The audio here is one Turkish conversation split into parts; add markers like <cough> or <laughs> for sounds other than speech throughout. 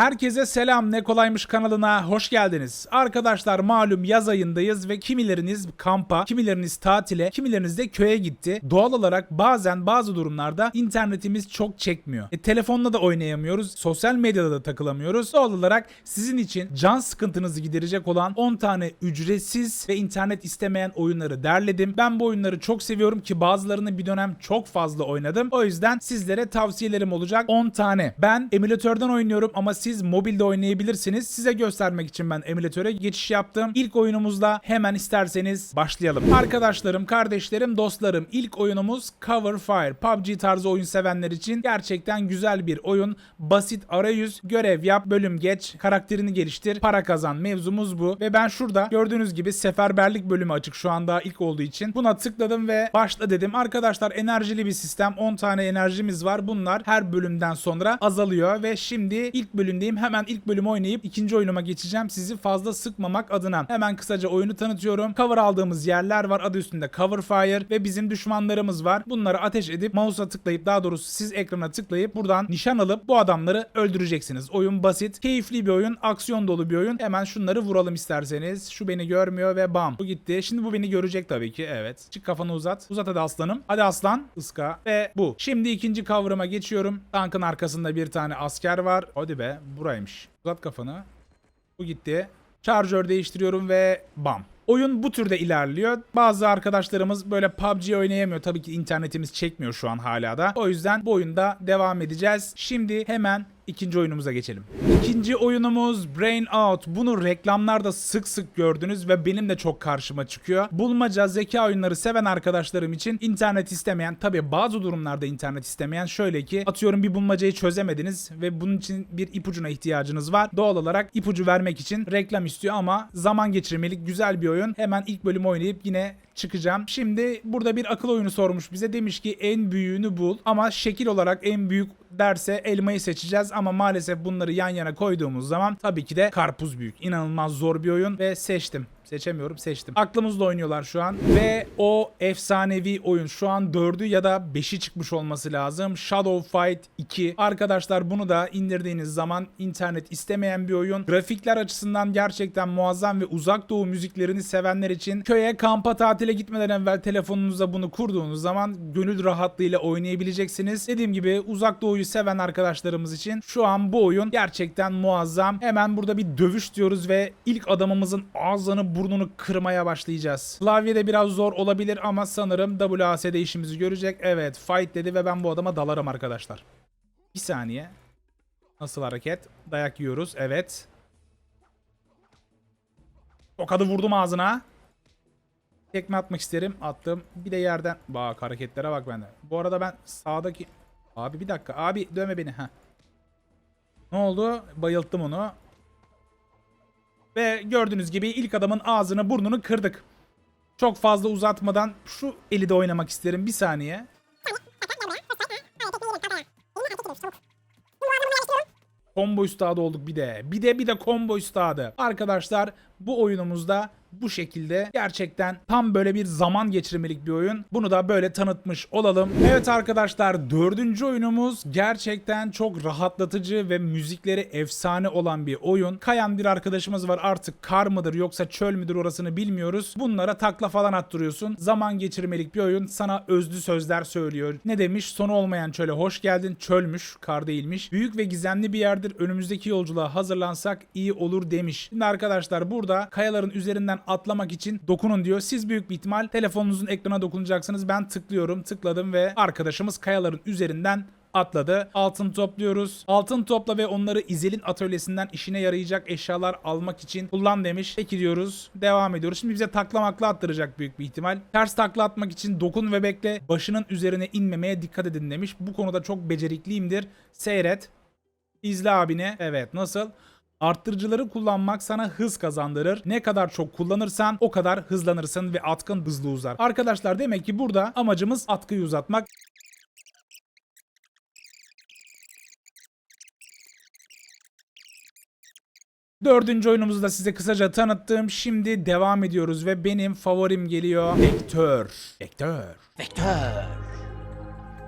Herkese selam ne kolaymış kanalına hoş geldiniz. Arkadaşlar malum yaz ayındayız ve kimileriniz kampa, kimileriniz tatile, kimileriniz de köye gitti. Doğal olarak bazen bazı durumlarda internetimiz çok çekmiyor. E, telefonla da oynayamıyoruz, sosyal medyada da takılamıyoruz. Doğal olarak sizin için can sıkıntınızı giderecek olan 10 tane ücretsiz ve internet istemeyen oyunları derledim. Ben bu oyunları çok seviyorum ki bazılarını bir dönem çok fazla oynadım. O yüzden sizlere tavsiyelerim olacak 10 tane. Ben emülatörden oynuyorum ama siz mobilde oynayabilirsiniz. Size göstermek için ben emülatöre geçiş yaptım. İlk oyunumuzla hemen isterseniz başlayalım. Arkadaşlarım, kardeşlerim, dostlarım ilk oyunumuz Cover Fire. PUBG tarzı oyun sevenler için gerçekten güzel bir oyun. Basit arayüz, görev yap, bölüm geç, karakterini geliştir, para kazan. Mevzumuz bu. Ve ben şurada gördüğünüz gibi seferberlik bölümü açık şu anda ilk olduğu için. Buna tıkladım ve başla dedim. Arkadaşlar enerjili bir sistem. 10 tane enerjimiz var. Bunlar her bölümden sonra azalıyor ve şimdi ilk bölümdeyim. Hemen ilk bölümü oynayıp ikinci oyunuma geçeceğim. Sizi fazla sıkmamak adına. Hemen kısaca oyunu tanıtıyorum. Cover aldığımız yerler var. Adı üstünde Cover Fire ve bizim düşmanlarımız var. Bunları ateş edip mouse'a tıklayıp daha doğrusu siz ekrana tıklayıp buradan nişan alıp bu adamları öldüreceksiniz. Oyun basit, keyifli bir oyun, aksiyon dolu bir oyun. Hemen şunları vuralım isterseniz. Şu beni görmüyor ve bam. Bu gitti. Şimdi bu beni görecek tabii ki. Evet. Çık kafanı uzat. Uzat hadi aslanım. Hadi aslan. Iska. Ve bu. Şimdi ikinci cover'ıma geçiyorum. Tankın arkasında bir tane asker var. Hadi be. Buraymış. Uzat kafanı. Bu gitti. Charger değiştiriyorum ve bam. Oyun bu türde ilerliyor. Bazı arkadaşlarımız böyle PUBG oynayamıyor. Tabii ki internetimiz çekmiyor şu an hala da. O yüzden bu oyunda devam edeceğiz. Şimdi hemen ikinci oyunumuza geçelim. İkinci oyunumuz Brain Out. Bunu reklamlarda sık sık gördünüz ve benim de çok karşıma çıkıyor. Bulmaca, zeka oyunları seven arkadaşlarım için internet istemeyen, tabii bazı durumlarda internet istemeyen şöyle ki atıyorum bir bulmacayı çözemediniz ve bunun için bir ipucuna ihtiyacınız var. Doğal olarak ipucu vermek için reklam istiyor ama zaman geçirmelik güzel bir oyun. Hemen ilk bölümü oynayıp yine çıkacağım. Şimdi burada bir akıl oyunu sormuş bize. Demiş ki en büyüğünü bul ama şekil olarak en büyük derse elmayı seçeceğiz ama maalesef bunları yan yana koyduğumuz zaman tabii ki de karpuz büyük. İnanılmaz zor bir oyun ve seçtim. Seçemiyorum seçtim. Aklımızda oynuyorlar şu an. Ve o efsanevi oyun şu an 4'ü ya da 5'i çıkmış olması lazım. Shadow Fight 2. Arkadaşlar bunu da indirdiğiniz zaman internet istemeyen bir oyun. Grafikler açısından gerçekten muazzam ve uzak doğu müziklerini sevenler için köye kampa tatile gitmeden evvel telefonunuza bunu kurduğunuz zaman gönül rahatlığıyla oynayabileceksiniz. Dediğim gibi uzak doğuyu seven arkadaşlarımız için şu an bu oyun gerçekten muazzam. Hemen burada bir dövüş diyoruz ve ilk adamımızın ağzını burnunu kırmaya başlayacağız. Klavyede biraz zor olabilir ama sanırım WASD işimizi görecek. Evet fight dedi ve ben bu adama dalarım arkadaşlar. Bir saniye. Nasıl hareket? Dayak yiyoruz. Evet. Tokadı vurdum ağzına. Tekme atmak isterim. Attım. Bir de yerden. Bak hareketlere bak bende. Bu arada ben sağdaki... Abi bir dakika. Abi dövme beni. Heh. Ne oldu? Bayılttım onu. Ve gördüğünüz gibi ilk adamın ağzını burnunu kırdık. Çok fazla uzatmadan şu eli de oynamak isterim. Bir saniye. Combo üstadı olduk bir de. Bir de bir de combo üstadı. Arkadaşlar bu oyunumuzda bu şekilde gerçekten tam böyle bir zaman geçirmelik bir oyun. Bunu da böyle tanıtmış olalım. Evet arkadaşlar dördüncü oyunumuz gerçekten çok rahatlatıcı ve müzikleri efsane olan bir oyun. Kayan bir arkadaşımız var artık kar mıdır yoksa çöl müdür orasını bilmiyoruz. Bunlara takla falan attırıyorsun. Zaman geçirmelik bir oyun sana özlü sözler söylüyor. Ne demiş? Sonu olmayan çöle hoş geldin. Çölmüş, kar değilmiş. Büyük ve gizemli bir yerdir. Önümüzdeki yolculuğa hazırlansak iyi olur demiş. Şimdi arkadaşlar burada kayaların üzerinden atlamak için dokunun diyor. Siz büyük bir ihtimal telefonunuzun ekrana dokunacaksınız. Ben tıklıyorum, tıkladım ve arkadaşımız kayaların üzerinden atladı. Altın topluyoruz. Altın topla ve onları İzel'in atölyesinden işine yarayacak eşyalar almak için kullan demiş. Peki diyoruz. Devam ediyoruz. Şimdi bize takla makla attıracak büyük bir ihtimal. Ters takla atmak için dokun ve bekle. Başının üzerine inmemeye dikkat edin demiş. Bu konuda çok becerikliyimdir. Seyret. İzle abine. Evet nasıl? Arttırıcıları kullanmak sana hız kazandırır. Ne kadar çok kullanırsan o kadar hızlanırsın ve atkın hızlı uzar. Arkadaşlar demek ki burada amacımız atkıyı uzatmak. Dördüncü oyunumuzu da size kısaca tanıttım. Şimdi devam ediyoruz ve benim favorim geliyor. Vektör. Vektör. Vektör.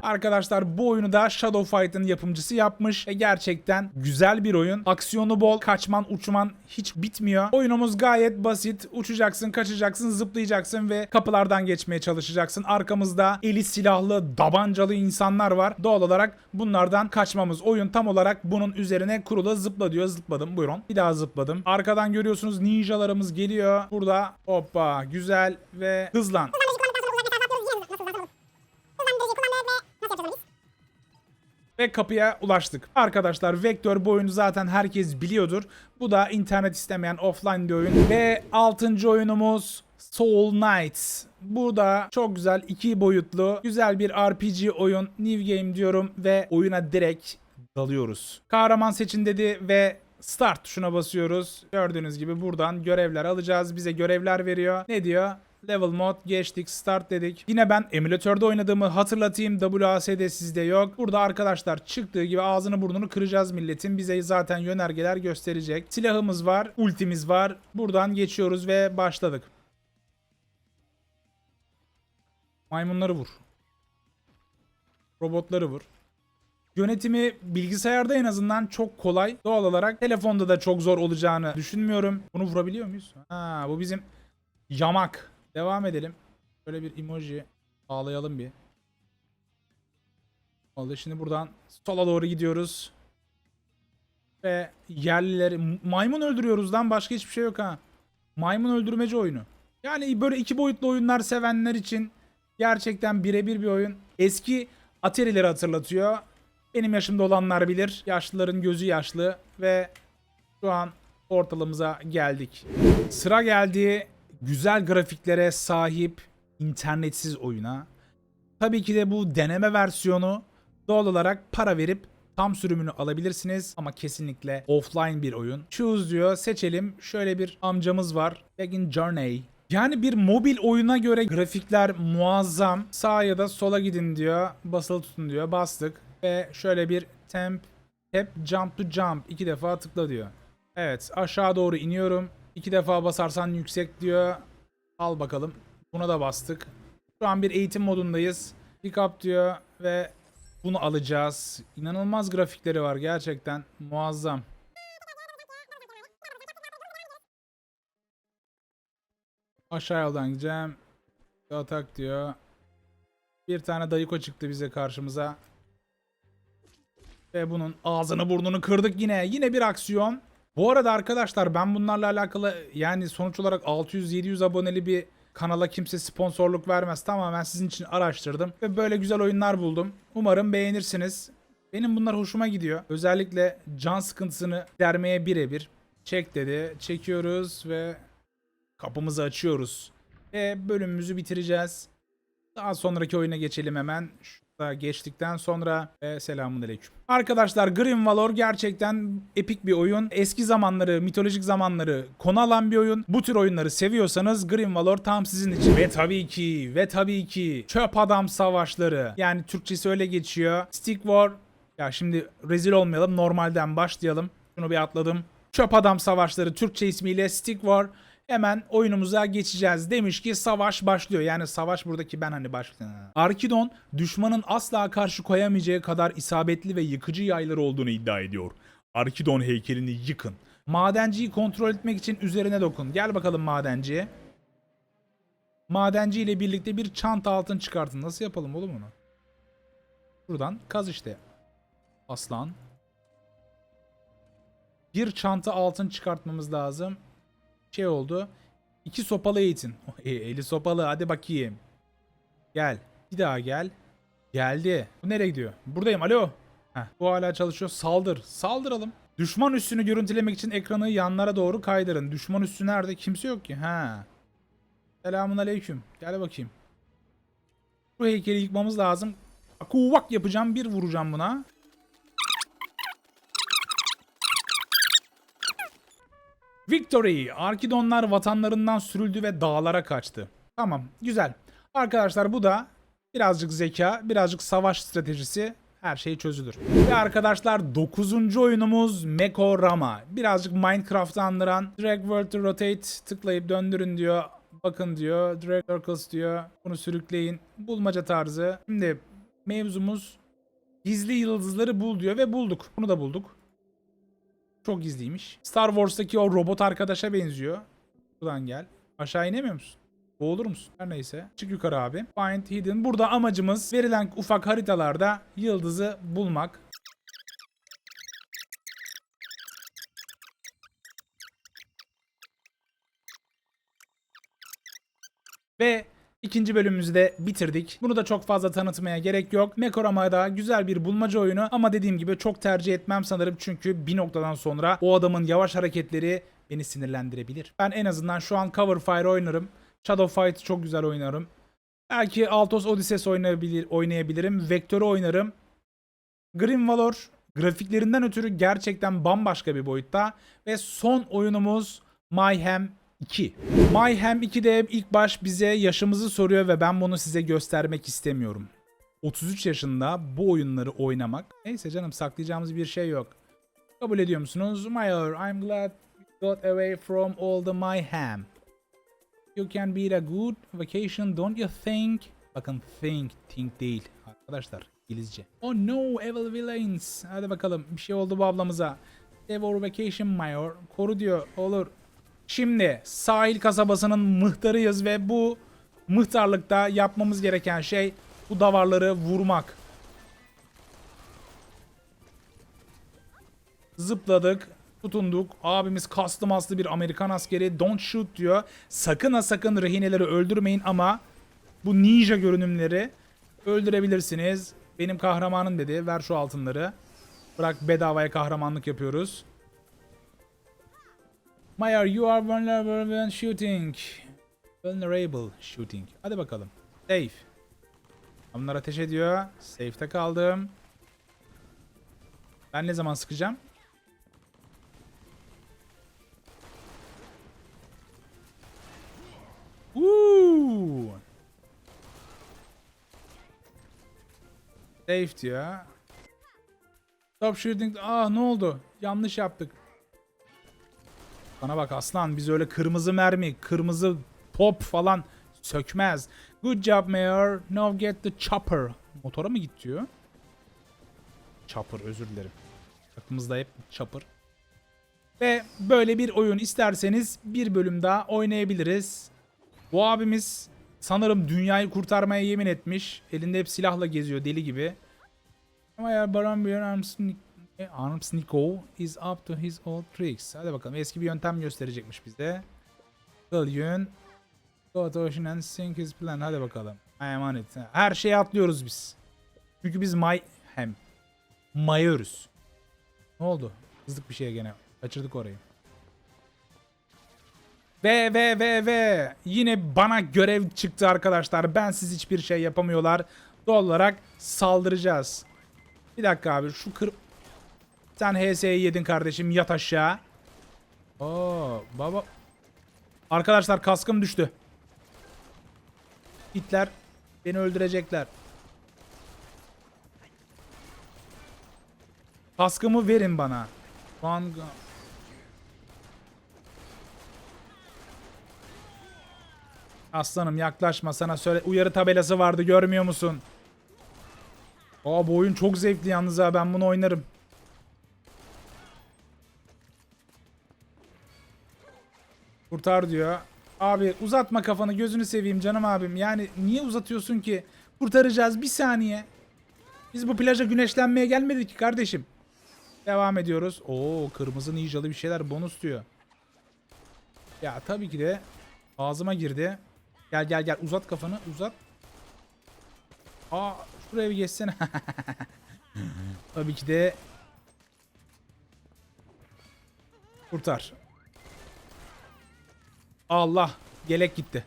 Arkadaşlar bu oyunu da Shadow Fight'ın yapımcısı yapmış. E gerçekten güzel bir oyun. Aksiyonu bol, kaçman, uçman hiç bitmiyor. Oyunumuz gayet basit. Uçacaksın, kaçacaksın, zıplayacaksın ve kapılardan geçmeye çalışacaksın. Arkamızda eli silahlı, dabancalı insanlar var. Doğal olarak bunlardan kaçmamız. Oyun tam olarak bunun üzerine kurulu zıpla diyor. Zıpladım buyurun. Bir daha zıpladım. Arkadan görüyorsunuz ninjalarımız geliyor. Burada hoppa güzel ve hızlan. Ve kapıya ulaştık. Arkadaşlar Vektör bu oyunu zaten herkes biliyordur. Bu da internet istemeyen offline bir oyun. Ve 6. oyunumuz Soul Knights. Burada çok güzel iki boyutlu güzel bir RPG oyun. New Game diyorum ve oyuna direkt dalıyoruz. Kahraman seçin dedi ve Start tuşuna basıyoruz. Gördüğünüz gibi buradan görevler alacağız. Bize görevler veriyor. Ne diyor? Level mod geçtik start dedik. Yine ben emülatörde oynadığımı hatırlatayım. WASD sizde yok. Burada arkadaşlar çıktığı gibi ağzını burnunu kıracağız milletin. Bize zaten yönergeler gösterecek. Silahımız var. Ultimiz var. Buradan geçiyoruz ve başladık. Maymunları vur. Robotları vur. Yönetimi bilgisayarda en azından çok kolay. Doğal olarak telefonda da çok zor olacağını düşünmüyorum. Bunu vurabiliyor muyuz? Ha, bu bizim yamak. Devam edelim. Böyle bir emoji bağlayalım bir. Oldu. Şimdi buradan sola doğru gidiyoruz. Ve yerlileri maymun öldürüyoruz lan başka hiçbir şey yok ha. Maymun öldürmece oyunu. Yani böyle iki boyutlu oyunlar sevenler için gerçekten birebir bir oyun. Eski Atari'leri hatırlatıyor. Benim yaşımda olanlar bilir. Yaşlıların gözü yaşlı ve şu an ortalımıza geldik. Sıra geldi güzel grafiklere sahip internetsiz oyuna. Tabii ki de bu deneme versiyonu doğal olarak para verip tam sürümünü alabilirsiniz ama kesinlikle offline bir oyun. Choose diyor seçelim. Şöyle bir amcamız var. Begin Journey. Yani bir mobil oyuna göre grafikler muazzam. Sağa ya da sola gidin diyor. Basılı tutun diyor. Bastık. Ve şöyle bir temp, tap, jump to jump. iki defa tıkla diyor. Evet aşağı doğru iniyorum. İki defa basarsan yüksek diyor. Al bakalım. Buna da bastık. Şu an bir eğitim modundayız. Pick up diyor ve bunu alacağız. İnanılmaz grafikleri var gerçekten. Muazzam. Aşağı yoldan gideceğim. Atak diyor. Bir tane dayıko çıktı bize karşımıza. Ve bunun ağzını burnunu kırdık yine. Yine bir aksiyon. Bu arada arkadaşlar ben bunlarla alakalı yani sonuç olarak 600-700 aboneli bir kanala kimse sponsorluk vermez. Tamamen sizin için araştırdım ve böyle güzel oyunlar buldum. Umarım beğenirsiniz. Benim bunlar hoşuma gidiyor. Özellikle can sıkıntısını dermeye birebir. Çek dedi. Çekiyoruz ve kapımızı açıyoruz. Ve bölümümüzü bitireceğiz. Daha sonraki oyuna geçelim hemen. Şurada geçtikten sonra ve selamun. Arkadaşlar Grim Valor gerçekten epik bir oyun. Eski zamanları, mitolojik zamanları konu alan bir oyun. Bu tür oyunları seviyorsanız Grim Valor tam sizin için. Ve tabii ki, ve tabii ki çöp adam savaşları. Yani Türkçesi öyle geçiyor. Stick War. Ya şimdi rezil olmayalım. Normalden başlayalım. Şunu bir atladım. Çöp adam savaşları Türkçe ismiyle Stick War. Hemen oyunumuza geçeceğiz. Demiş ki savaş başlıyor. Yani savaş buradaki ben hani başlıyorum. Arkidon düşmanın asla karşı koyamayacağı kadar isabetli ve yıkıcı yayları olduğunu iddia ediyor. Arkidon heykelini yıkın. Madenciyi kontrol etmek için üzerine dokun. Gel bakalım madenci. Madenci ile birlikte bir çanta altın çıkartın. Nasıl yapalım oğlum onu? Buradan kaz işte. Aslan. Bir çanta altın çıkartmamız lazım şey oldu. İki sopalı eğitin. E, <laughs> eli sopalı hadi bakayım. Gel. Bir daha gel. Geldi. Bu nereye gidiyor? Buradayım alo. Heh, bu hala çalışıyor. Saldır. Saldıralım. Düşman üssünü görüntülemek için ekranı yanlara doğru kaydırın. Düşman üssü nerede? Kimse yok ki. Ha. Selamun aleyküm. Gel bakayım. Bu heykeli yıkmamız lazım. Kuvak yapacağım. Bir vuracağım buna. Victory! Arkidonlar vatanlarından sürüldü ve dağlara kaçtı. Tamam, güzel. Arkadaşlar bu da birazcık zeka, birazcık savaş stratejisi her şey çözülür. Ve arkadaşlar 9. oyunumuz Mekorama. Birazcık Minecraft'ı andıran Drag World to Rotate tıklayıp döndürün diyor. Bakın diyor. Drag Circles diyor. Bunu sürükleyin. Bulmaca tarzı. Şimdi mevzumuz gizli yıldızları bul diyor ve bulduk. Bunu da bulduk. Çok gizliymiş. Star Wars'taki o robot arkadaşa benziyor. Buradan gel. Aşağı inemiyor musun? Boğulur musun? Her neyse. Çık yukarı abi. Find hidden. Burada amacımız verilen ufak haritalarda yıldızı bulmak. Ve ikinci bölümümüzü de bitirdik. Bunu da çok fazla tanıtmaya gerek yok. Mekorama'da güzel bir bulmaca oyunu ama dediğim gibi çok tercih etmem sanırım çünkü bir noktadan sonra o adamın yavaş hareketleri beni sinirlendirebilir. Ben en azından şu an Cover Fire oynarım. Shadow Fight çok güzel oynarım. Belki Altos Odysseus oynayabilir, oynayabilirim. Vektör'ü oynarım. Grim Valor grafiklerinden ötürü gerçekten bambaşka bir boyutta. Ve son oyunumuz Mayhem 2. Mayhem 2'de ilk baş bize yaşımızı soruyor ve ben bunu size göstermek istemiyorum. 33 yaşında bu oyunları oynamak. Neyse canım saklayacağımız bir şey yok. Kabul ediyor musunuz? Mayor, I'm glad you got away from all the mayhem. You can be a good vacation, don't you think? Bakın think, think değil. Arkadaşlar İngilizce. Oh no, evil villains. Hadi bakalım bir şey oldu bu ablamıza. Devil vacation mayor. Koru diyor. Olur. Şimdi sahil kasabasının mıhtarıyız ve bu mıhtarlıkta yapmamız gereken şey bu davarları vurmak. Zıpladık, tutunduk. Abimiz kaslı maslı bir Amerikan askeri. Don't shoot diyor. Sakın ha sakın rehineleri öldürmeyin ama bu ninja görünümleri öldürebilirsiniz. Benim kahramanım dedi. Ver şu altınları. Bırak bedavaya kahramanlık yapıyoruz. Mayor, you are vulnerable when shooting. Vulnerable shooting. Hadi bakalım. Safe. Onlar ateş ediyor. Safe'te kaldım. Ben ne zaman sıkacağım? Woo! Safe diyor. Stop shooting. Ah ne oldu? Yanlış yaptık. Bana bak aslan biz öyle kırmızı mermi, kırmızı top falan sökmez. Good job mayor. Now get the chopper. Motora mı git diyor? Chopper özür dilerim. Aklımızda hep chopper. Ve böyle bir oyun isterseniz bir bölüm daha oynayabiliriz. Bu abimiz sanırım dünyayı kurtarmaya yemin etmiş. Elinde hep silahla geziyor deli gibi. Ama ya Baron Björn Armstrong Armsniko is up to his old tricks. Hadi bakalım eski bir yöntem gösterecekmiş bize. Billion. Go to ocean and sink his plan. Hadi bakalım. I am on it. Her şeyi atlıyoruz biz. Çünkü biz may hem mayıyoruz. Ne oldu? Hızlık bir şey gene. Kaçırdık orayı. Ve ve ve ve yine bana görev çıktı arkadaşlar. Ben siz hiçbir şey yapamıyorlar. Doğal olarak saldıracağız. Bir dakika abi şu kır... Sen HS'yi yedin kardeşim yat aşağı. Oo baba. Arkadaşlar kaskım düştü. İtler beni öldürecekler. Kaskımı verin bana. Van Aslanım yaklaşma sana söyle uyarı tabelası vardı görmüyor musun? Aa bu oyun çok zevkli yalnız ha ben bunu oynarım. Kurtar diyor. Abi uzatma kafanı gözünü seveyim canım abim. Yani niye uzatıyorsun ki? Kurtaracağız bir saniye. Biz bu plaja güneşlenmeye gelmedik ki kardeşim. Devam ediyoruz. Oo kırmızı ninjalı bir şeyler bonus diyor. Ya tabii ki de ağzıma girdi. Gel gel gel uzat kafanı uzat. Aa şuraya bir geçsene. <laughs> tabii ki de kurtar. Allah yelek gitti.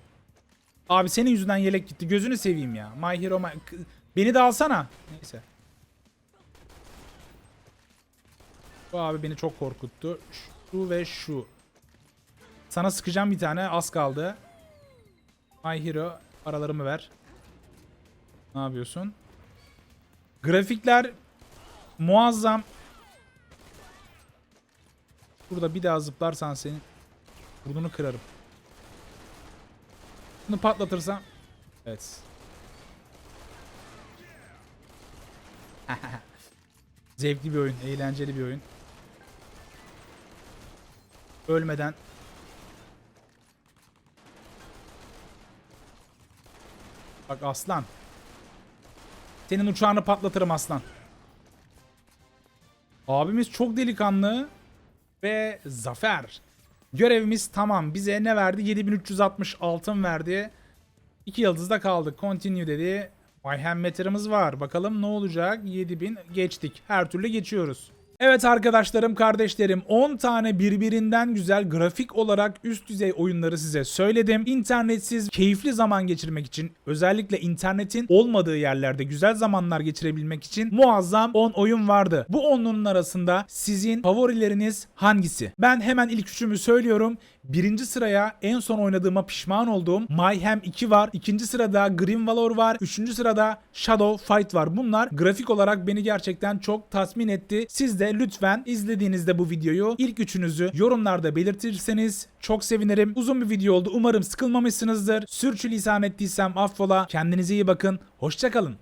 Abi senin yüzünden yelek gitti. Gözünü seveyim ya. My Hero My... Beni de alsana. Neyse. Bu abi beni çok korkuttu. Şu ve şu. Sana sıkacağım bir tane. Az kaldı. My Hero. Paralarımı ver. Ne yapıyorsun? Grafikler muazzam. Burada bir daha zıplarsan senin burnunu kırarım. Bunu patlatırsam. Evet. <laughs> Zevkli bir oyun, eğlenceli bir oyun. Ölmeden Bak aslan. Senin uçağını patlatırım aslan. Abimiz çok delikanlı ve zafer. Görevimiz tamam. Bize ne verdi? 7360 altın verdi. İki yıldızda kaldık. Continue dedi. Mayhem meterimiz var. Bakalım ne olacak? 7000 geçtik. Her türlü geçiyoruz. Evet arkadaşlarım, kardeşlerim 10 tane birbirinden güzel grafik olarak üst düzey oyunları size söyledim. İnternetsiz keyifli zaman geçirmek için özellikle internetin olmadığı yerlerde güzel zamanlar geçirebilmek için muazzam 10 oyun vardı. Bu 10'unun arasında sizin favorileriniz hangisi? Ben hemen ilk üçümü söylüyorum. Birinci sıraya en son oynadığıma pişman olduğum Mayhem 2 var. İkinci sırada Grim Valor var. Üçüncü sırada Shadow Fight var. Bunlar grafik olarak beni gerçekten çok tatmin etti. Siz de lütfen izlediğinizde bu videoyu ilk üçünüzü yorumlarda belirtirseniz çok sevinirim. Uzun bir video oldu. Umarım sıkılmamışsınızdır. Sürçülisan ettiysem affola. Kendinize iyi bakın. Hoşçakalın.